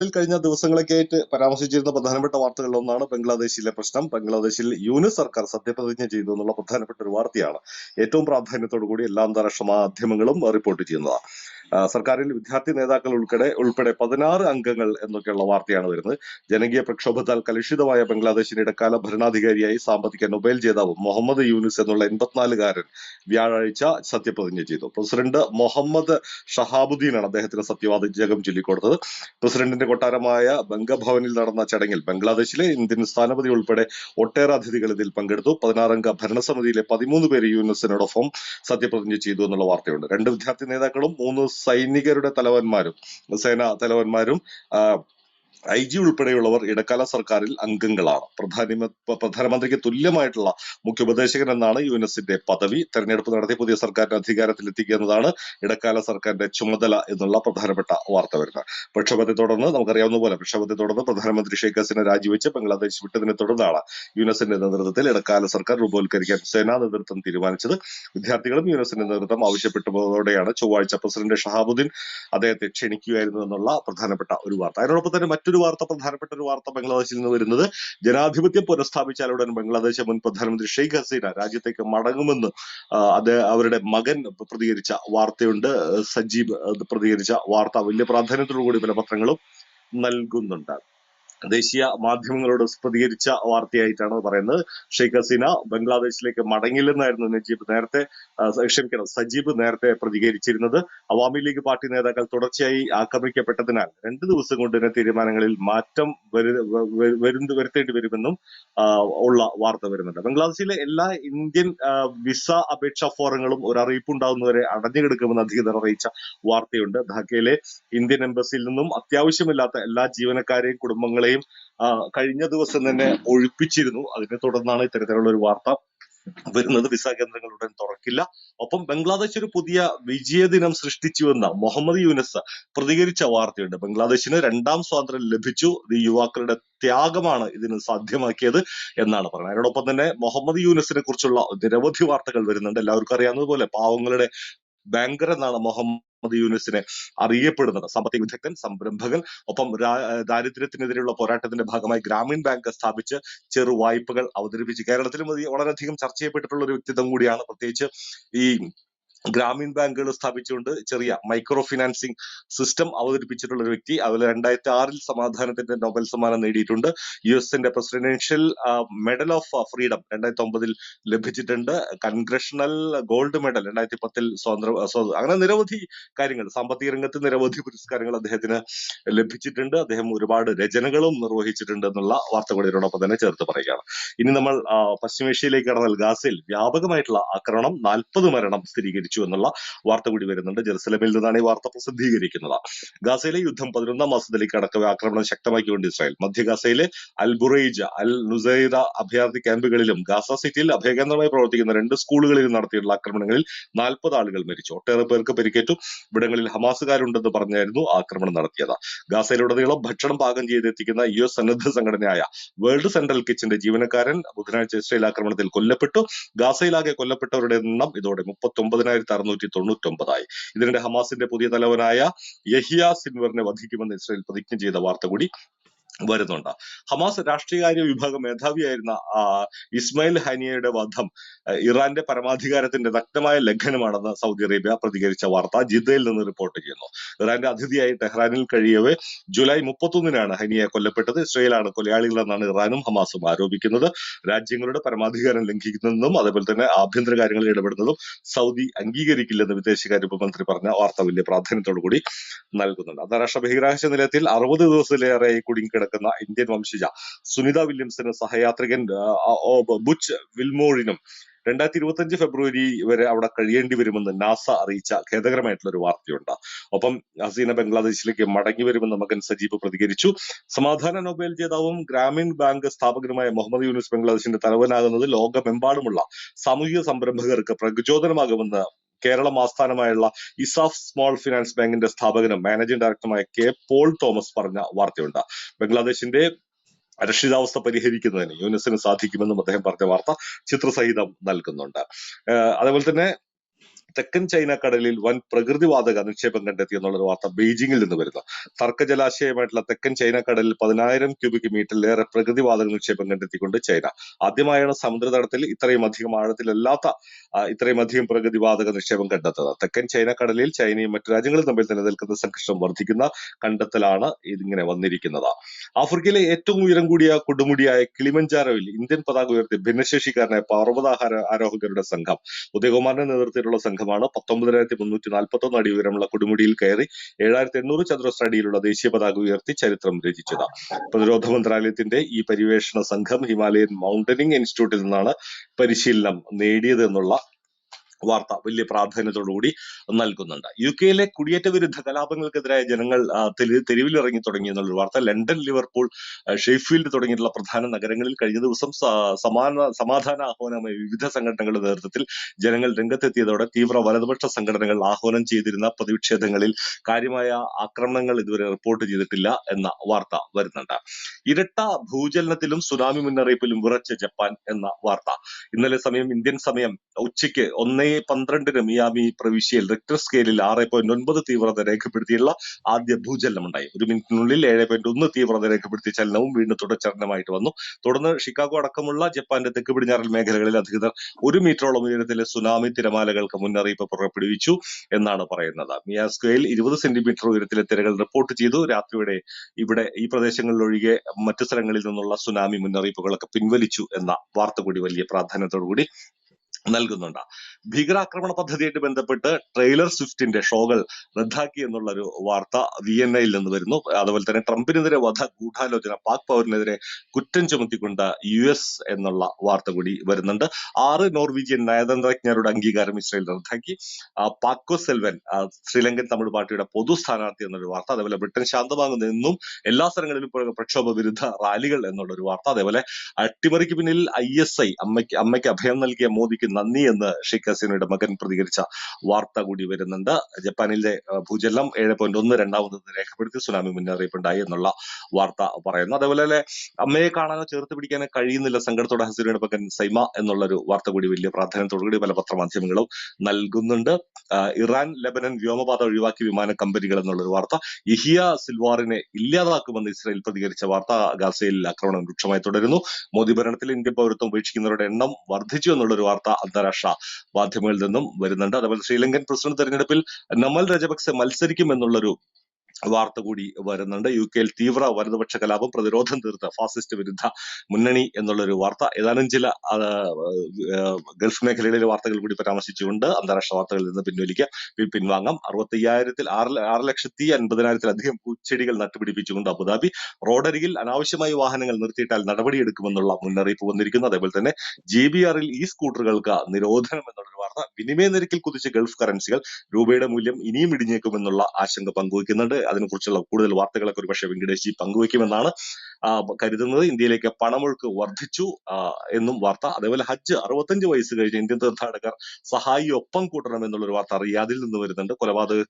കഴിഞ്ഞ ദിവസങ്ങളൊക്കെ ആയിട്ട് പരാമർശിച്ചിരുന്ന പ്രധാനപ്പെട്ട വാർത്തകളിൽ ഒന്നാണ് ബംഗ്ലാദേശിലെ പ്രശ്നം. ബംഗ്ലാദേശിൽ യൂണിസ് സർക്കാർ സത്യപ്രതിജ്ഞ ചെയ്തു എന്നുള്ള പ്രധാനപ്പെട്ട ഒരു വാർത്തയാണ്. ഏറ്റവും പ്രാധാന്യത്തോടു കൂടി എല്ലാ അന്താരാഷ്ട്ര മാധ്യമങ്ങളും റിപ്പോർട്ട് ചെയ്യുന്നതാണ്. സർക്കാരിൽ വിദ്യാർത്ഥി നേതാക്കൾ ഉൾപ്പെടെ ഉൾപ്പെടെ പതിനാറ് അംഗങ്ങൾ എന്നൊക്കെയുള്ള വാർത്തയാണ് വരുന്നത്. ജനകീയ പ്രക്ഷോഭത്താൽ കലുഷിതമായ ബംഗ്ലാദേശിന്റെ ഇടക്കാല ഭരണാധികാരിയായി സാമ്പത്തിക നൊബേൽ ജേതാവ് മുഹമ്മദ് യൂനിസ് എന്നുള്ള എൺപത്തിനാലുകാരൻ വ്യാഴാഴ്ച സത്യപ്രതിജ്ഞ ചെയ്തു. പ്രസിഡന്റ് മുഹമ്മദ് ഷഹാബുദ്ദീനാണ് അദ്ദേഹത്തിന് സത്യവാചകം ചൊല്ലിക്കൊടുത്തത്. പ്രസിഡന്റിന്റെ കൊട്ടാരമായ ബംഗഭവനിൽ നടന്ന ചടങ്ങിൽ ബംഗ്ലാദേശിലെ ഇന്ത്യൻ സ്ഥാനപതി ഉൾപ്പെടെ ഒട്ടേറെ അതിഥികൾ ഇതിൽ പങ്കെടുത്തു. പതിനാറംഗ ഭരണസമിതിയിലെ പതിമൂന്ന് പേര് യൂനിസിനോടൊപ്പം സത്യപ്രതിജ്ഞ ചെയ്തു എന്നുള്ള വാർത്തയുണ്ട്. രണ്ട് വിദ്യാർത്ഥി നേതാക്കളും മൂന്ന് സൈനികരുടെ തലവന്മാരും സേനാ തലവന്മാരും ഐ ജി ഉൾപ്പെടെയുള്ളവർ ഇടക്കാല സർക്കാരിൽ അംഗങ്ങളാണ്. പ്രധാന പ്രധാനമന്ത്രിക്ക് തുല്യമായിട്ടുള്ള മുഖ്യ ഉപദേശകൻ എന്നാണ് യു എൻ എസിന്റെ പദവി. തെരഞ്ഞെടുപ്പ് നടത്തി പുതിയ സർക്കാരിന്റെ അധികാരത്തിലെത്തിക്കുക എന്നതാണ് ഇടക്കാല സർക്കാരിന്റെ ചുമതല എന്നുള്ള പ്രധാനപ്പെട്ട വാർത്ത വരുന്നത്. പ്രക്ഷോഭത്തെ തുടർന്ന് നമുക്കറിയാവുന്ന പോലെ പ്രക്ഷോഭത്തെ തുടർന്ന് പ്രധാനമന്ത്രി ഷെയ്ഖ് ഹസീന രാജിവെച്ച് ബംഗ്ലാദേശ് വിട്ടതിനെ തുടർന്നാണ് യു എൻ എസിന്റെ നേതൃത്വത്തിൽ ഇടക്കാല സർക്കാർ രൂപവൽക്കരിക്കാൻ സേനാ നേതൃത്വം തീരുമാനിച്ചത്. വിദ്യാർത്ഥികളും യു എൻ എസിന്റെ നേതൃത്വം ആവശ്യപ്പെട്ടതോടെയാണ് ചൊവ്വാഴ്ച പ്രസിഡന്റ് ഷഹാബുദ്ദീൻ അദ്ദേഹത്തെ ക്ഷണിക്കുകയായിരുന്നു എന്നുള്ള പ്രധാനപ്പെട്ട ഒരു വാർത്ത. അതിനോടൊപ്പം തന്നെ മറ്റൊരു വാർത്ത പ്രധാനപ്പെട്ട ഒരു വാർത്ത ബംഗ്ലാദേശിൽ നിന്ന് വരുന്നത്. ജനാധിപത്യം പുനഃസ്ഥാപിച്ചാലുടൻ ബംഗ്ലാദേശ് മുൻ പ്രധാനമന്ത്രി ഷെയ്ഖ് ഹസീന രാജ്യത്തേക്ക് മടങ്ങുമെന്ന് അത് അവരുടെ മകൻ പ്രതികരിച്ച വാർത്തയുണ്ട്. അത് പ്രതികരിച്ച വാർത്ത വലിയ പ്രാധാന്യത്തോടു കൂടി പല പത്രങ്ങളും നൽകുന്നുണ്ട്. ദേശീയ മാധ്യമങ്ങളോട് പ്രതികരിച്ച വാർത്തയായിട്ടാണ് പറയുന്നത്. ഷെയ്ഖ് ഹസീന ബംഗ്ലാദേശിലേക്ക് മടങ്ങില്ലെന്നായിരുന്നു നജീബ് നേരത്തെ ക്ഷമിക്കണം സജീബ് നേരത്തെ പ്രതികരിച്ചിരുന്നത്. അവാമി ലീഗ് പാർട്ടി നേതാക്കൾ തുടർച്ചയായി ആക്രമിക്കപ്പെട്ടതിനാൽ രണ്ട് ദിവസം കൊണ്ട് തന്നെ തീരുമാനങ്ങളിൽ മാറ്റം വരു- വരുന്നു വരുത്തേണ്ടി വരുമെന്നും ഉള്ള വാർത്ത വരുന്നുണ്ട്. ബംഗ്ലാദേശിലെ എല്ലാ ഇന്ത്യൻ വിസ അപേക്ഷാ ഫോറങ്ങളും ഒരു അറിയിപ്പ് ഉണ്ടാകുന്നവരെ അടഞ്ഞുകിടക്കുമെന്ന് അധികൃതർ അറിയിച്ച വാർത്തയുണ്ട്. ധാക്കയിലെ ഇന്ത്യൻ എംബസിയിൽ നിന്നും അത്യാവശ്യമില്ലാത്ത എല്ലാ ജീവനക്കാരെയും കുടുംബങ്ങളെയും ആ, കഴിഞ്ഞ ദിവസം തന്നെ ഒഴിപ്പിച്ചിരുന്നു. അതിനെ തുടർന്നാണ് ഇത്തരത്തിലുള്ള ഒരു വാർത്ത വരുന്നത്. വിസ കേന്ദ്രങ്ങൾ ഉടൻ തുറക്കില്ല. ഒപ്പം ബംഗ്ലാദേശ് ഒരു പുതിയ വിജയദിനം സൃഷ്ടിച്ചുവെന്ന മുഹമ്മദ് യൂനസ് പ്രതികരിച്ച വാർത്തയുണ്ട്. ബംഗ്ലാദേശിന് രണ്ടാം സ്വാതന്ത്ര്യം ലഭിച്ചു. ഇത് യുവാക്കളുടെ ത്യാഗമാണ് ഇതിന് സാധ്യമാക്കിയത് എന്നാണ് പറയുന്നത്. അതിനോടൊപ്പം തന്നെ മുഹമ്മദ് യൂനസിനെ കുറിച്ചുള്ള നിരവധി വാർത്തകൾ വരുന്നുണ്ട്. എല്ലാവർക്കും അറിയാവുന്നതുപോലെ പാവങ്ങളുടെ ബാങ്കർ എന്നാണ് മുഹമ്മദ് യൂനിസിനെ അറിയപ്പെടുന്നത്. സാമ്പത്തിക വിദഗ്ധൻ സംരംഭകൻ ഒപ്പം ദാരിദ്ര്യത്തിനെതിരെയുള്ള പോരാട്ടത്തിന്റെ ഭാഗമായി ഗ്രാമീൺ ബാങ്ക് സ്ഥാപിച്ച് ചെറു വായ്പകൾ അവതരിപ്പിച്ച് കേരളത്തിലും വളരെയധികം ചർച്ച ചെയ്യപ്പെട്ടിട്ടുള്ള ഒരു വ്യക്തിത്വം കൂടിയാണ് പ്രത്യേകിച്ച് ഈ ഗ്രാമീൺ ബാങ്കുകൾ സ്ഥാപിച്ചുകൊണ്ട് ചെറിയ മൈക്രോ ഫിനാൻസിങ് സിസ്റ്റം അവതരിപ്പിച്ചിട്ടുള്ള ഒരു വ്യക്തി. അതുപോലെ രണ്ടായിരത്തി ആറിൽ സമാധാനത്തിന്റെ നോബൽ സമ്മാനം നേടിയിട്ടുണ്ട്. യു എസിന്റെ പ്രസിഡൻഷ്യൽ മെഡൽ ഓഫ് ഫ്രീഡം രണ്ടായിരത്തി ഒമ്പതിൽ ലഭിച്ചിട്ടുണ്ട്. കൺഗ്രഷണൽ ഗോൾഡ് മെഡൽ രണ്ടായിരത്തി പത്തിൽ സ്വാതന്ത്ര്യ സ്വ- അങ്ങനെ നിരവധി കാര്യങ്ങൾ സാമ്പത്തിക രംഗത്ത് നിരവധി പുരസ്കാരങ്ങൾ അദ്ദേഹത്തിന് ലഭിച്ചിട്ടുണ്ട്. അദ്ദേഹം ഒരുപാട് രചനകളും നിർവഹിച്ചിട്ടുണ്ട് എന്നുള്ള വാർത്ത തന്നെ ചേർത്ത് പറയുകയാണ്. ഇനി നമ്മൾ പശ്ചിമേഷ്യയിലേക്ക് കടന്നാൽ ഗാസയിൽ വ്യാപകമായിട്ടുള്ള ആക്രമണം നാൽപ്പത് മരണം സ്ഥിരീകരിച്ചു. എന്നുള്ള വാർത്ത കൂടി വരുന്നുണ്ട്. ജെറുസലമിൽ നിന്നാണ് ഈ വാർത്ത പ്രസിദ്ധീകരിക്കുന്നത്. ഗാസയിലെ യുദ്ധം പതിനൊന്നാം മാസത്തിലേക്ക് കടക്കവെ ആക്രമണം ശക്തമാക്കിക്കൊണ്ട് ഇസ്രായേൽ. മധ്യ ഗാസയിലെ അൽ ബുറൈജ അൽ നുസൈറ അഭയാർത്ഥി ക്യാമ്പുകളിലും ഗാസ സിറ്റിയിൽ അഭയകേന്ദ്രമായി പ്രവർത്തിക്കുന്ന രണ്ട് സ്കൂളുകളിലും നടത്തിയിട്ടുള്ള ആക്രമണങ്ങളിൽ നാൽപ്പത് ആളുകൾ മരിച്ചു. ഒട്ടേറെ പേർക്ക് പരിക്കേറ്റു. ഇവിടങ്ങളിൽ ഹമാസുകാരുണ്ടെന്ന് പറഞ്ഞായിരുന്നു ആക്രമണം നടത്തിയത്. ഗാസയിലുടനീളം ഭക്ഷണം പാകം ചെയ്തെത്തിക്കുന്ന യു എസ് സന്നദ്ധ സംഘടനയായ വേൾഡ് സെൻട്രൽ കിച്ചന്റെ ജീവനക്കാരൻ ബുധനാഴ്ച ഇസ്രയേൽ ആക്രമണത്തിൽ കൊല്ലപ്പെട്ടു. ഗാസയിലാകെ കൊല്ലപ്പെട്ടവരുടെ എണ്ണം ഇതോടെ മുപ്പത്തി ഒമ്പതിനായിരത്തി അറുന്നൂറ്റി തൊണ്ണൂറ്റി ഒമ്പതായി ഇതിനിടെ ഹമാസിന്റെ പുതിയ തലവനായ യഹിയ സിൻവറിനെ വധിക്കുമെന്ന് ഇസ്രായേൽ പ്രതിജ്ഞ ചെയ്ത വാർത്ത കൂടി വരുന്നുണ്ട്. ഹമാസ് രാഷ്ട്രീയകാര്യ വിഭാഗം മേധാവിയായിരുന്ന ഇസ്മായിൽ ഹനിയയുടെ വധം ഇറാന്റെ പരമാധികാരത്തിന്റെ നഗ്നമായ ലംഘനമാണെന്ന് സൗദി അറേബ്യ പ്രതികരിച്ച വാർത്ത ജിദ്ദയിൽ നിന്ന് റിപ്പോർട്ട് ചെയ്യുന്നു. ഇറാന്റെ അതിഥിയായി ടെഹ്റാനിൽ കഴിയവേ ജൂലൈ മുപ്പത്തൊന്നിനാണ് ഹനിയ കൊല്ലപ്പെട്ടത്. ഇസ്രയേലാണ് കൊലയാളികളെന്നാണ് ഇറാനും ഹമാസും ആരോപിക്കുന്നത്. രാജ്യങ്ങളുടെ പരമാധികാരം ലംഘിക്കുന്നതെന്നും അതേപോലെ തന്നെ ആഭ്യന്തര കാര്യങ്ങളിൽ ഇടപെടുന്നതും സൗദി അംഗീകരിക്കില്ലെന്ന് വിദേശകാര്യ ഉപമന്ത്രി പറഞ്ഞ വാർത്ത വലിയ പ്രാധാന്യത്തോടു കൂടി നൽകുന്നുണ്ട്. അന്താരാഷ്ട്ര ബഹിരാകാശ നിലയത്തിൽ അറുപത് ദിവസത്തിലേറെ കുടുങ്ങിക്കിടക്കുന്ന ഇന്ത്യൻ വംശജ സുനിത വില്യംസിന് സഹയാത്രികൻ ബുച്ച് വിൽമോറിനും രണ്ടായിരത്തി ഇരുപത്തി അഞ്ച് ഫെബ്രുവരി വരെ അവിടെ കഴിയേണ്ടി വരുമെന്ന് നാസ അറിയിച്ച ഖേദകരമായിട്ടുള്ള ഒരു വാർത്തയുണ്ട്. ഒപ്പം ഹസീന ബംഗ്ലാദേശിലേക്ക് മടങ്ങി വരുമെന്ന് മകൻ സജീബ് പ്രതികരിച്ചു. സമാധാന നൊബേൽ ജേതാവും ഗ്രാമീൺ ബാങ്ക് സ്ഥാപകനുമായ മുഹമ്മദ് യൂനുസ് ബംഗ്ലാദേശിന്റെ തലവനാകുന്നത് ലോകമെമ്പാടുമുള്ള സാമൂഹിക സംരംഭകർക്ക് പ്രചോദനമാകുമെന്ന് കേരളം ആസ്ഥാനമായുള്ള ഇസാഫ് സ്മോൾ ഫിനാൻസ് ബാങ്കിന്റെ സ്ഥാപകനും മാനേജിംഗ് ഡയറക്ടറുമായ കെ പോൾ തോമസ് പറഞ്ഞ വാർത്തയുണ്ട്. ബംഗ്ലാദേശിന്റെ അരക്ഷിതാവസ്ഥ പരിഹരിക്കുന്നതിന് യുനെസിന് സാധിക്കുമെന്നും അദ്ദേഹം പറഞ്ഞ വാർത്ത ചിത്രസഹിതം നൽകുന്നുണ്ട്. അതേപോലെ തന്നെ തെക്കൻ ചൈന കടലിൽ വൻ പ്രകൃതിവാതക നിക്ഷേപം കണ്ടെത്തി എന്നുള്ള വാർത്ത ബെയ്ജിംഗിൽ നിന്ന് വരുന്നു. തർക്ക ജലാശയമായിട്ടുള്ള തെക്കൻ ചൈന കടലിൽ പതിനായിരം ക്യൂബിക് മീറ്ററിലേറെ പ്രകൃതിവാതക നിക്ഷേപം കണ്ടെത്തിക്കൊണ്ട് ചൈന. ആദ്യമായാണ് സമുദ്രതടത്തിൽ ഇത്രയും അധികം ആഴത്തിലല്ലാത്ത ഇത്രയും അധികം പ്രകൃതിവാതക നിക്ഷേപം കണ്ടെത്തുന്നത്. തെക്കൻ ചൈന കടലിൽ ചൈനയും മറ്റു രാജ്യങ്ങളും തമ്മിൽ നിലനിൽക്കുന്ന സംഘർഷം വർദ്ധിക്കുന്ന കണ്ടെത്തലാണ് ഇതിങ്ങനെ വന്നിരിക്കുന്നത്. ആഫ്രിക്കയിലെ ഏറ്റവും ഉയരം കൂടിയ കൊടുമുടിയായ കിളിമഞ്ചാരോയിൽ ഇന്ത്യൻ പതാക ഉയർത്തി ഭിന്നശേഷിക്കാരനായ പർവതാഹാര ആരോഹകരുടെ സംഘം ഉദയകുമാറിന്റെ നേതൃത്വത്തിലുള്ള സംഘമാണ് പത്തൊമ്പതിനായിരത്തി മുന്നൂറ്റി നാൽപ്പത്തി ഒന്ന് അടി ഉയരമുള്ള കൊടുമുടിയിൽ കയറി ഏഴായിരത്തി എണ്ണൂറ് ചതുരശ്ര അടിയിലുള്ള ദേശീയ പതാക ഉയർത്തി ചരിത്രം രചിച്ചത്. പ്രതിരോധ മന്ത്രാലയത്തിന്റെ ഈ പര്യവേഷണ സംഘം ഹിമാലയൻ മൗണ്ടനിങ് ഇൻസ്റ്റിറ്റ്യൂട്ടിൽ നിന്നാണ് പരിശീലനം നേടിയത് എന്നുള്ള വാർത്ത വലിയ പ്രാധാന്യത്തോടുകൂടി നൽകുന്നുണ്ട്. യു കെയിലെ കുടിയേറ്റ വിരുദ്ധ കലാപങ്ങൾക്കെതിരായ ജനങ്ങൾ തെരുവിലിറങ്ങി തുടങ്ങി എന്നുള്ള വാർത്ത. ലണ്ടൻ ലിവർപൂൾ ഷെയ്ഫീൽഡ് തുടങ്ങിയിട്ടുള്ള പ്രധാന നഗരങ്ങളിൽ കഴിഞ്ഞ ദിവസം സമാന സമാധാന ആഹ്വാനമായി വിവിധ സംഘടനകളുടെ നേതൃത്വത്തിൽ ജനങ്ങൾ രംഗത്തെത്തിയതോടെ തീവ്ര വലതുപക്ഷ സംഘടനകൾ ആഹ്വാനം ചെയ്തിരുന്ന പ്രതിഷേധങ്ങളിൽ കാര്യമായ ആക്രമണങ്ങൾ ഇതുവരെ റിപ്പോർട്ട് ചെയ്തിട്ടില്ല എന്ന വാർത്ത വരുന്നുണ്ട്. ഇരട്ട ഭൂചലനത്തിലും സുനാമി മുന്നറിയിപ്പിലും വിറച്ച ജപ്പാൻ എന്ന വാർത്ത. ഇന്നലെ സമയം ഇന്ത്യൻ സമയം ഉച്ചയ്ക്ക് ഒന്നേ പന്ത്രണ്ടിന് മിയാമി പ്രവിശ്യയിൽ റിക്ടർ സ്കെയിലിൽ ആറ് പോയിന്റ് ഒൻപത് തീവ്രത രേഖപ്പെടുത്തിയുള്ള ആദ്യ ഭൂചലനം ഉണ്ടായി ഒരു മിനിറ്റിനുള്ളിൽ ഏഴ് പോയിന്റ് ഒന്ന് തീവ്രത രേഖപ്പെടുത്തിയ ചലനവും വീണ്ടും തുടർച്ചലനമായിട്ട് വന്നു. തുടർന്ന് ഷിക്കാഗോ അടക്കമുള്ള ജപ്പാന്റെ തെക്ക് പടിഞ്ഞാറൻ മേഖലകളിൽ അധികൃതർ ഒരു മീറ്ററോളം ഉയരത്തിലെ സുനാമി തിരമാലകൾക്ക് മുന്നറിയിപ്പ് പുറപ്പെടുവിച്ചു എന്നാണ് പറയുന്നത്. മിയാസ്കോയിൽ ഇരുപത് സെന്റിമീറ്റർ ഉയരത്തിലെ തിരകൾ റിപ്പോർട്ട് ചെയ്തു. രാത്രിയുടെ ഇവിടെ ഈ പ്രദേശങ്ങളിൽ ഒഴികെ മറ്റു സ്ഥലങ്ങളിൽ നിന്നുള്ള സുനാമി മുന്നറിയിപ്പുകളൊക്കെ പിൻവലിച്ചു എന്ന വാർത്ത കൂടി വലിയ പ്രാധാന്യത്തോടു കൂടി നൽകുന്നുണ്ട്. ഭീകരാക്രമണ പദ്ധതിയായിട്ട് ബന്ധപ്പെട്ട് ട്രെയിലർ സ്വിഫ്റ്റിന്റെ ഷോകൾ റദ്ദാക്കി എന്നുള്ള ഒരു വാർത്ത വി എൻ ഐയിൽ നിന്ന് വരുന്നു. അതുപോലെ തന്നെ ട്രംപിനെതിരെ വധ ഗൂഢാലോചന പാക് പൗരനെതിരെ കുറ്റം ചുമത്തിക്കൊണ്ട് യു എസ് എന്നുള്ള വാർത്ത കൂടി വരുന്നുണ്ട്. ആറ് നോർവീജിയൻ നയതന്ത്രജ്ഞരുടെ അംഗീകാരം ഇസ്രയേൽ റദ്ദാക്കി. പാക്കോ സെൽവൻ ശ്രീലങ്കൻ തമിഴ് പാർട്ടിയുടെ പൊതു സ്ഥാനാർത്ഥി എന്നൊരു വാർത്ത അതേപോലെ ബ്രിട്ടൻ ശാന്തമാകുന്ന എന്നും എല്ലാ സ്ഥലങ്ങളിലും പ്ര- പ്രക്ഷോഭ വിരുദ്ധ റാലികൾ എന്നുള്ള ഒരു വാർത്ത അതേപോലെ അട്ടിമറിക്ക് പിന്നിൽ ഐ എസ് ഐ അമ്മയ്ക്ക് അമ്മയ്ക്ക് അഭയം നൽകിയ മോദിക്ക് നന്ദി എന്ന് ഷെയ്ഖ് ഹസീനയുടെ മകൻ പ്രതികരിച്ച വാർത്ത കൂടി വരുന്നുണ്ട്. ജപ്പാനിലെ ഭൂചലം ഭൂചലനം ഏഴ് പോയിന്റ് ഒന്ന് രണ്ടാമത് രേഖപ്പെടുത്തി സുനാമി മുന്നറിയിപ്പുണ്ടായി എന്നുള്ള വാർത്ത പറയുന്നു. അതേപോലെ തന്നെ അമ്മയെ കാണാനോ ചേർത്ത് പിടിക്കാനോ കഴിയുന്നില്ല സങ്കടത്തോടെ ഹസീനയുടെ മകൻ സൈമ എന്നുള്ളൊരു വാർത്ത കൂടി വലിയ പ്രാധാന്യത്തോടു കൂടി പല പത്രമാധ്യമങ്ങളും നൽകുന്നുണ്ട്. ഇറാൻ ലെബനൻ വ്യോമപാത ഒഴിവാക്കി വിമാന കമ്പനികൾ എന്നുള്ളൊരു വാർത്ത. ഇഹിയ സിൽവാറിനെ ഇല്ലാതാക്കുമെന്ന് ഇസ്രായേൽ പ്രതികരിച്ച വാർത്ത ഗാസയിൽ ആക്രമണം രൂക്ഷമായി തുടരുന്നു. മോദി ഭരണത്തിൽ ഇന്ത്യൻ പൗരത്വം ഉപേക്ഷിക്കുന്നവരുടെ എണ്ണം വർദ്ധിച്ചു എന്നുള്ളൊരു വാർത്ത അന്താരാഷ്ട്ര മാധ്യമങ്ങളിൽ നിന്നും വരുന്നുണ്ട്. അതുപോലെ ശ്രീലങ്കൻ പ്രസിഡന്റ് തെരഞ്ഞെടുപ്പിൽ നമൽ രജപക്സെ മത്സരിക്കും എന്നുള്ളൊരു വാർത്ത കൂടി വരുന്നുണ്ട്. യു കെയിൽ തീവ്ര വലതുപക്ഷ കലാപം പ്രതിരോധം തീർത്ത ഫാസിസ്റ്റ് വിരുദ്ധ മുന്നണി എന്നുള്ളൊരു വാർത്ത. ഏതാനും ചില ഗൾഫ് മേഖലയിലെ വാർത്തകൾ കൂടി പരാമർശിച്ചുകൊണ്ട് അന്താരാഷ്ട്ര വാർത്തകളിൽ നിന്ന് പിൻവലിക്കുക പി- പിൻവാങ്ങാം. അറുപത്തയ്യായിരത്തിൽ ആറ് ആറ് ലക്ഷത്തി അൻപതിനായിരത്തിലധികം പൂച്ചെടികൾ നട്ടുപിടിപ്പിച്ചുകൊണ്ട് അബുദാബി. റോഡരികിൽ അനാവശ്യമായി വാഹനങ്ങൾ നിർത്തിയിട്ടാൽ നടപടിയെടുക്കുമെന്നുള്ള മുന്നറിയിപ്പ് വന്നിരിക്കുന്നു. അതേപോലെ തന്നെ ജി ബി ആറിൽ ഈ സ്കൂട്ടറുകൾക്ക് നിരോധനം എന്നുള്ളൊരു വാർത്ത വിനിമയ നിരക്കിൽ കുതിച്ച ഗൾഫ് കറൻസികൾ രൂപയുടെ മൂല്യം ഇനിയും ഇടിഞ്ഞേക്കുമെന്നുള്ള ആശങ്ക പങ്കുവയ്ക്കുന്നുണ്ട്. അതിനെക്കുറിച്ചുള്ള കൂടുതൽ വാർത്തകളൊക്കെ ഒരു പക്ഷേ വെങ്കടേഷ് ജി പങ്കുവയ്ക്കുമെന്നാണ് കരുതുന്നത്. ഇന്ത്യയിലേക്ക് പണമൊഴുക്ക് വർദ്ധിച്ചു എന്നും വാർത്ത. അതേപോലെ ഹജ്ജ് അറുപത്തഞ്ച് വയസ്സ് കഴിഞ്ഞ ഇന്ത്യൻ തീർത്ഥാടകർ സഹായി ഒപ്പം കൂട്ടണം എന്നുള്ളൊരു വാർത്ത റിയാദിൽ നിന്ന് വരുന്നുണ്ട്. കൊലപാതക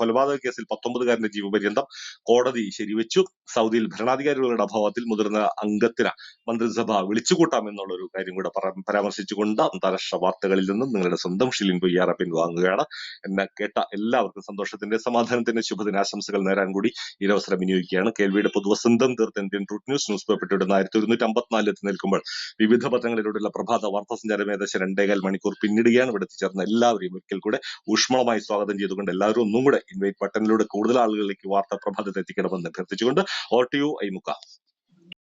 കൊലപാതക കേസിൽ പത്തൊമ്പതുകാരന്റെ ജീവപര്യന്തം കോടതി ശരിവെച്ചു. സൗദിയിൽ ഭരണാധികാരികളുടെ അഭാവത്തിൽ മുതിർന്ന അംഗത്തിന് മന്ത്രിസഭ വിളിച്ചുകൂട്ടാം എന്നുള്ള ഒരു കാര്യം കൂടെ പരാമർശിച്ചുകൊണ്ട് അന്താരാഷ്ട്ര വാർത്തകളിൽ നിന്നും നിങ്ങളുടെ സ്വന്തം ഷിലിൻ പൊയ്യാറ പിൻവാങ്ങുകയാണ് എന്നെ കേട്ട എല്ലാവർക്കും സന്തോഷത്തിന്റെ സമാധാനത്തിന്റെ ശുഭദിനാശംസകൾ നേരാൻ കൂടി ഈ അവസരം വിനിയോഗിക്കുകയാണ്. കേൾവിയുടെ പുതുവസന്തം തീർത്ത Indian truth news newspaper ആയിരത്തി ഒരുന്നൂറ്റി അമ്പത്തിനാലിൽ എത്തി നിൽക്കുമ്പോൾ വിവിധ പത്രങ്ങളിലൂടെയുള്ള പ്രഭാത വാർത്താ സഞ്ചാരം ഏകദേശം രണ്ടേകാൽ മണിക്കൂർ പിന്നിടുകയാണ്. ഇവിടെ എത്തിച്ചേർന്ന എല്ലാവരെയും ഒരിക്കൽ കൂടെ ഊഷ്മളമായി സ്വാഗതം ചെയ്തുകൊണ്ട് എല്ലാവരും ഒന്നും കൂടെ ഇൻവൈറ്റ് ബട്ടണിലൂടെ കൂടുതൽ ആളുകളിലേക്ക് വാർത്താ പ്രഭാതത്തെ എത്തിക്കണമെന്ന് അഭ്യർത്ഥിച്ചുകൊണ്ട് or to you ay mukaf.